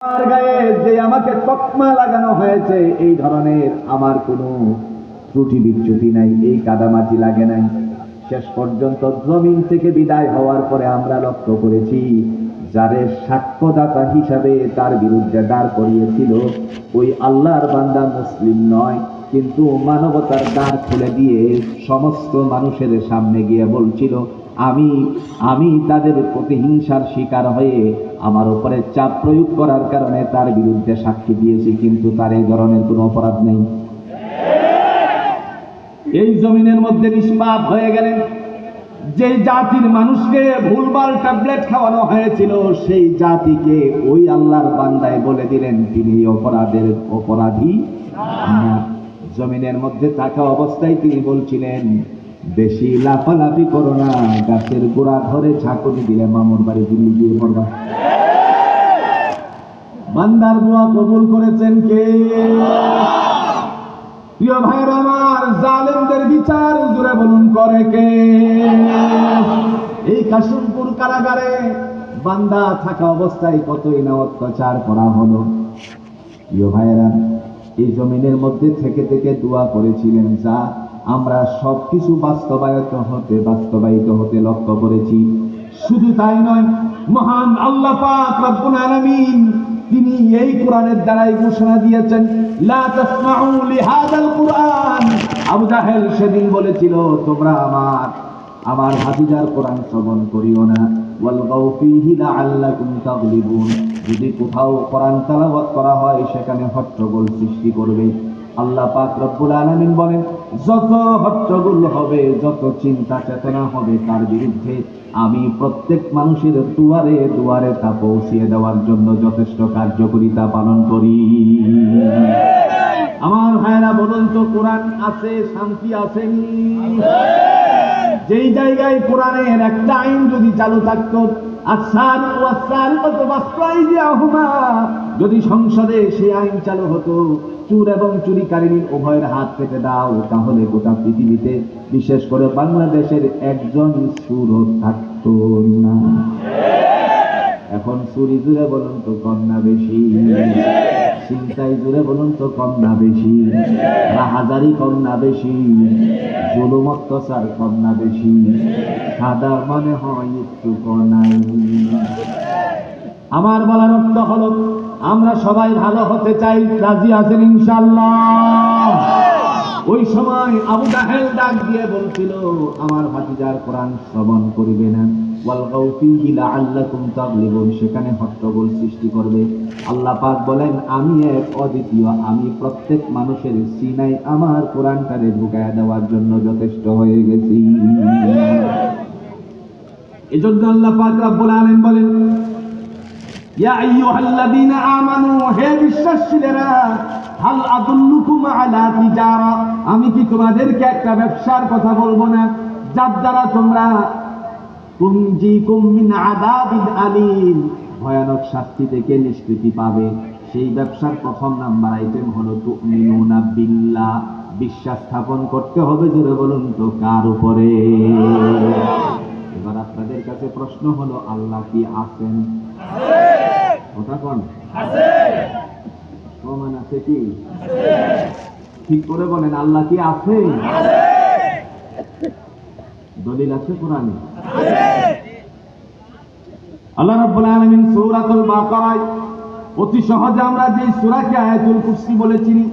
আমার গায়ে যে আমাকে তকমা লাগানো হয়েছে, এই ধরনের আমার কোনো ত্রুটি বিচ্যুতি নাই, এই কাদামাটি লাগে নাই। শেষ পর্যন্ত জমিন থেকে বিদায় হওয়ার পরে আমরা লক্ষ্য করেছি। যারে সাক্ষ্যদাতা হিসাবে তার বিরুদ্ধে দাঁড় করিয়েছিল, ওই আল্লাহর বান্দা মুসলিম নয়, কিন্তু মানবতার দ্বার খুলে দিয়ে সমস্ত মানুষের সামনে গিয়ে বলছিল আমি আমি তাদের প্রতিহিংসার শিকার হয়ে আমার উপরে চাপ প্রয়োগ করার কারণে তার বিরুদ্ধে সাক্ষী দিয়েছি, কিন্তু তার এই ধরনের কোনো অপরাধ নেই। এই জমিনের মধ্যে নিষ্পাপ হয়ে গেলেন যে জাতির মানুষকে ভুলভাল ট্যাবলেট খাওয়ানো হয়েছিল, সেই জাতিকে ওই আল্লাহর বান্দায় বলে দিলেন, তিনি অপরাধের অপরাধী জমিনের মধ্যে থাকা অবস্থায় তিনি বলছিলেন বেশি লাফালাফি করো না, গাছের গোড়া ধরে ঝাঁকুনি দিলে মামুর বাড়ি দিল্লি গিয়ে পড়বা। বান্দার দোয়া কবুল করেছেন কে? প্রিয় ভাইয়ের, আমার জালেমদের বিচার জুড়ে বলুন, করে কে? এই কাশিমপুর কারাগারে বান্দা থাকা অবস্থায় কতই না অত্যাচার করা হলো। প্রিয় ভাইয়েরা, এই জমিনের মধ্যে থেকে থেকে দোয়া করেছিলেন যা আমরা সবকিছু বাস্তবায়িত হতে বাস্তবায়িত হতে লক্ষ্য করেছি। শুধু তাই নয়, মহান আল্লাহ তিনি এই কোরআনের দ্বারাই ঘোষণা দিয়েছেন কোরআন। আবু জাহেল সেদিন বলেছিল, তোমরা আমার আমার ভাতিজার কোরআন শ্রবণ করিও না। যদি কোথাও কোরআন তেলাওয়াত করা হয়, সেখানে হট্টগোল সৃষ্টি করবে। আল্লাহ পাক রব্বুল আলামিন বলেন, যত হট্টগোল হবে, যত চিন্তা চেতনা হবে, তার বিরুদ্ধে আমি প্রত্যেক মানুষের দুয়ারে দুয়ারে তা পৌঁছিয়ে দেওয়ার জন্য যথেষ্ট কার্যকরিতা পালন করি। আমার ভাইরা বলুন তো, কোরআন আছে, শান্তি আসেনি যেই জায়গায় কোরআনের একটা আইন যদি চালু থাকতো যদি সংসদে সেই আইন চালু হতো চুর এবং চুরি চুরিকারিনীর উভয়ের হাত কেটে দাও, তাহলে গোটা পৃথিবীতে, বিশেষ করে বাংলাদেশের একজন সুরও থাকতো না। এখন চুরি জুড়ে বলুন তো কম না বেশি। চিন্তাই জুড়ে বলুন তো কম না বেশি। রাহাজারি কম না বেশি। জুলুম, অত্যাচার কম না বেশি। সাদা মনে হয় একটু নাই আমার বলার অর্থ হলো আমরা সবাই ভালো হতে চাই, রাজি আছেন ইনশাল্লাহ ওই সময় আবু জাহেল ডাক দিয়ে বলছিল, আমার ভাতিজার কোরআন শ্রবণ করিবে না। সেখানে হট্টগোল সৃষ্টি করবে। আল্লাহ পাক বলেন, আমি এক অদ্বিতীয়। আমি প্রত্যেক মানুষের সিনাই আমার কোরআনটারে ঢুকায় দেওয়ার জন্য যথেষ্ট হয়ে গেছি। এজন্য আল্লাহ পাক রব্বুল আলামিন বলেন আমি কি তোমাদেরকে একটা ব্যবসার কথা বলব না? যার দ্বারা তোমরা ভয়ানক শাস্তি থেকে নিষ্কৃতি পাবে। সেই ব্যবসার প্রথম নাম্বার আইটেম হলো তুমিনুনা বিশ্বাস স্থাপন করতে হবে, জোরে বলুন তো, কার উপরে? এবার আপনাদের কাছে প্রশ্ন হলো, আল্লাহ কি আছেন? কথা কোন। প্রমাণ আছে কি? ঠিক করে বলেন আল্লাহ কি আছে? দলিল আছে কোরআনে? আল্লাহ রাব্বুল আলামিন সূরাতুল বাকারায় অতি সহজে আমরা যে সূরাকে আয়াতুল কুরসি বলে চিনি